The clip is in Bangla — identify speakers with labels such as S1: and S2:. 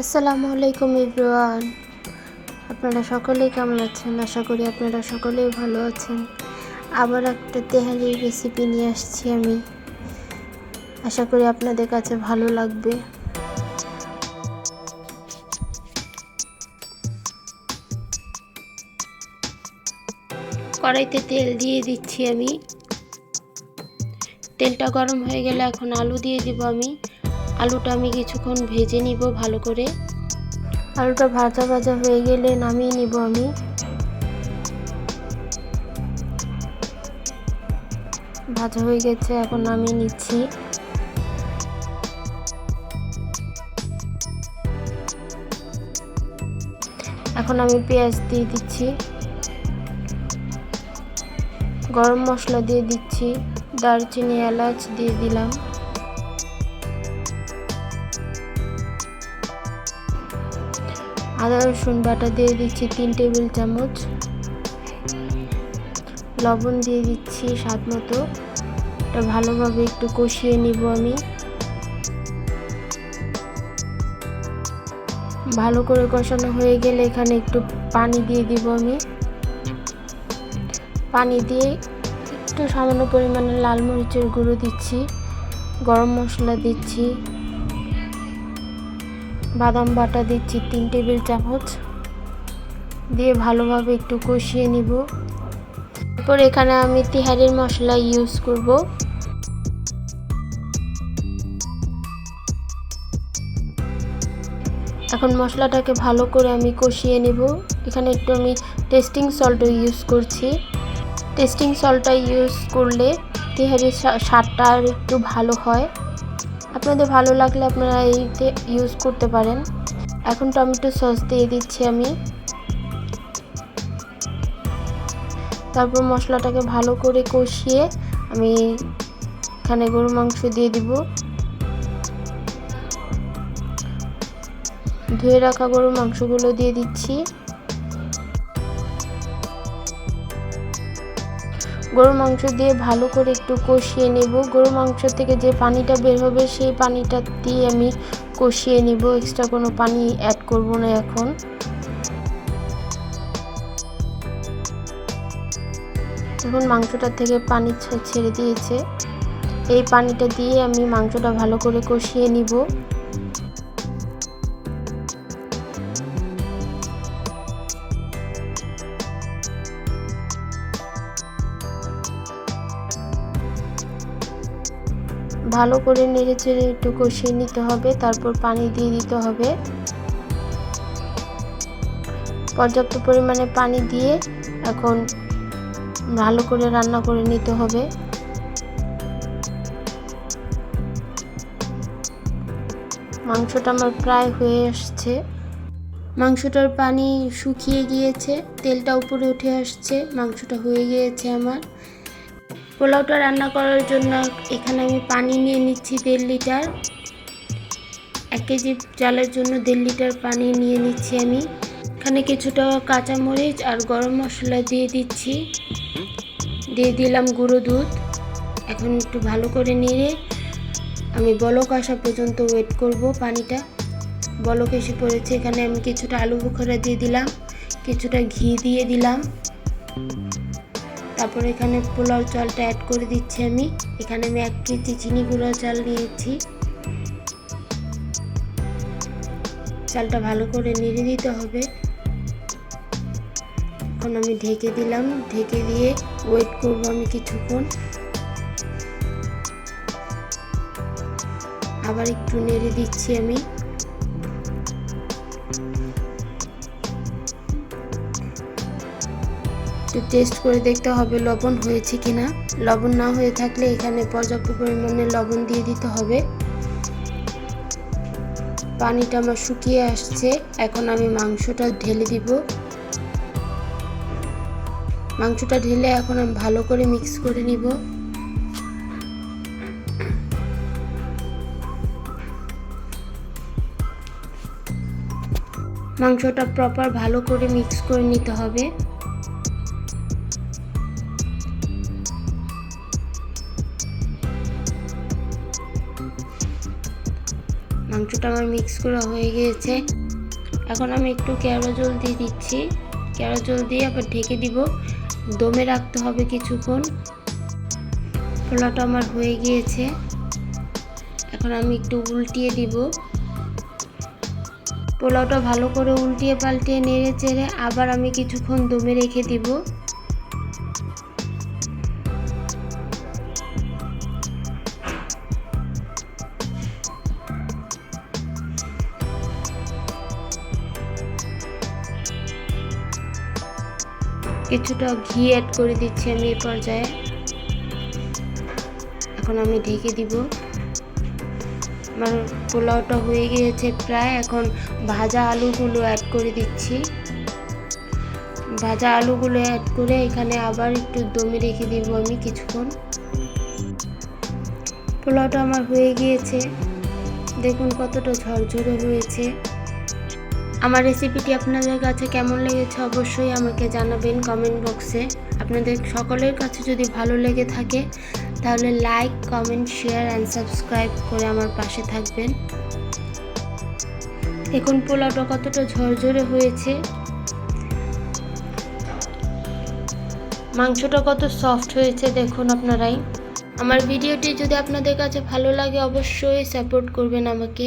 S1: আসসালামু আলাইকুম ইব্রুয়ান। আপনারা সকলেই কেমন আছেন? আশা করি আপনারা সকলেই ভালো আছেন। আবার একটা তেহারির রেসিপি নিয়ে আসছি আমি। আশা করি আপনাদের কাছে ভালো লাগবে। কড়াইতে তেল দিয়ে দিচ্ছি আমি। তেলটা গরম হয়ে গেলে এখন আলু দিয়ে দিব আমি। আলুটা আমি কিছুক্ষণ ভেজে নিব ভালো করে। আলুটা ভাজা ভাজা হয়ে গেলে নামিয়ে নিব আমি। ভাজা হয়ে গেছে, এখন নামিয়ে নিচ্ছি। এখন আমি পেঁয়াজ দিয়ে দিচ্ছি। গরম মশলা দিয়ে দিচ্ছি, দারচিনি, এলাচ দিয়ে দিলাম। আদা, রসুন বাটা দিয়ে দিচ্ছি তিন টেবিল চামচ। লবণ দিয়ে দিচ্ছি স্বাদ মতো। এটা ভালোভাবে একটু কষিয়ে নিব আমি। ভালো করে কষানো হয়ে গেলে এখানে একটু পানি দিয়ে দিব আমি। পানি দিয়ে একটু সামান্য পরিমাণে লাল মরিচের গুঁড়ো দিচ্ছি, গরম মশলা দিচ্ছি। বাদাম বাটা দিচ্ছি, তিন টেবিল চামচ। দিয়ে ভালোভাবে একটু কষিয়ে নিব। তারপর এখানে আমি তিহারির মশলা ইউজ করব। এখন মশলাটাকে ভালো করে আমি কষিয়ে নেব। এখানে একটু আমি টেস্টিং সল্টও ইউজ করছি। টেস্টিং সল্টটা ইউজ করলে তিহারির স্বাদটা আর একটু ভালো হয়। আপনাদের ভালো লাগলে আপনারা এইতে ইউজ করতে পারেন। এখন টমেটো সস দিয়ে দিচ্ছি আমি। তারপর মশলাটাকে ভালো করে কষিয়ে আমি এখানে গরু মাংস দিয়ে দিব। ধুয়ে রাখা গরু মাংসগুলো দিয়ে দিচ্ছি। গরু মাংস দিয়ে ভালো করে একটু কষিয়ে নেব। গরু মাংস থেকে যে পানিটা বের হবে, সেই পানিটা দিয়ে আমি কষিয়ে নেব। এক্সট্রা কোনো পানি অ্যাড করব না এখন। এখন মাংসটা থেকে পানি ছেড়ে দিয়েছে। এই পানিটা দিয়ে আমি মাংসটা ভালো করে কষিয়ে নিব। ভালো করে নেড়ে চেড়ে একটু কষিয়ে নিতে হবে, তারপর পানি দিয়ে দিতে হবে। পর্যাপ্ত পরিমাণে পানি দিয়ে এখন ভালো করে রান্না করে নিতে হবে। মাংসটা আমার প্রায় হয়ে আসছে। মাংসটার পানি শুকিয়ে গিয়েছে, তেলটা উপরে উঠে আসছে, মাংসটা হয়ে গিয়েছে আমার। পোলাওটা রান্না করার জন্য এখানে আমি পানি নিয়ে নিচ্ছি দেড় লিটার। এক কেজি চালের জন্য দেড় লিটার পানি নিয়ে নিচ্ছি আমি। এখানে কিছুটা কাঁচামরিচ আর গরম মশলা দিয়ে দিচ্ছি। দিয়ে দিলাম গুঁড়ো দুধ। এখন একটু ভালো করে নেড়ে আমি বলক আসা পর্যন্ত ওয়েট করব পানিটা। বলক এসে পড়েছে, এখানে আমি কিছুটা আলু বুখারা দিয়ে দিলাম, কিছুটা ঘি দিয়ে দিলাম। তারপর এখানে পোলাও চালটা অ্যাড করে দিচ্ছি আমি। এখানে আমি এক কেজি চিনি গুঁড়ো চাল নিয়েছি। চালটা ভালো করে নেড়ে দিতে হবে। এখন আমি ঢেকে দিলাম। ঢেকে দিয়ে ওয়েট করব আমি কিছুক্ষণ। আবার একটু নেড়ে দিচ্ছি আমি। টেস্ট করে দেখতে হবে লবণ হয়েছে কিনা। লবণ না হয়ে থাকলে এখানে পর্যাপ্ত পরিমাণে লবণ দিয়ে দিতে হবে। পানিটা আমার শুকিয়ে আসছে, এখন আমি মাংসটা ঢেলে দিব। মাংসটা ঢেলে এখন আমি ভালো করে মিক্স করে নিব। মাংসটা প্রপার ভালো করে মিক্স করে নিতে হবে। মাংসটা আমার মিক্স করা হয়ে গিয়েছে। এখন আমি একটু কেওড়া জল দিয়ে দিচ্ছি। কেওড়া জল দিয়ে আবার ঢেকে দিব। দমে রাখতে হবে কিছুক্ষণ। পোলাওটা আমার হয়ে গিয়েছে। এখন আমি একটু উল্টিয়ে দিব। পোলাওটা ভালো করে উল্টিয়ে পাল্টিয়ে নেড়ে চেড়ে আবার আমি কিছুক্ষণ দমে রেখে দিব। কিছুটা ঘি অ্যাড করে দিচ্ছি আমি এই পর্যায়ে। এখন আমি ঢেকে দিব। আমার পোলাওটা হয়ে গিয়েছে প্রায়। এখন ভাজা আলুগুলো অ্যাড করে দিচ্ছি। ভাজা আলুগুলো অ্যাড করে এখানে আবার একটু দমে রেখে দিব আমি কিছুক্ষণ। পোলাওটা আমার হয়ে গিয়েছে। দেখুন কতটা ঝরঝরে হয়েছে। আমার রেসিপিটি আপনাদের কাছে কেমন লেগেছে অবশ্যই আমাকে জানাবেন কমেন্ট বক্সে আপনাদের সকলের কাছে যদি ভালো লেগে থাকে, তাহলে like comment share and subscribe করে আমার পাশে থাকবেন। এখন পোলাওটা কতটা ঝরঝরে হয়েছে। মাংসটা কত সফট হয়েছে, দেখুন আপনারাই। আমার ভিডিওটি যদি আপনাদের কাছে ভালো লাগে, অবশ্যই সাপোর্ট করবেন আমাকে।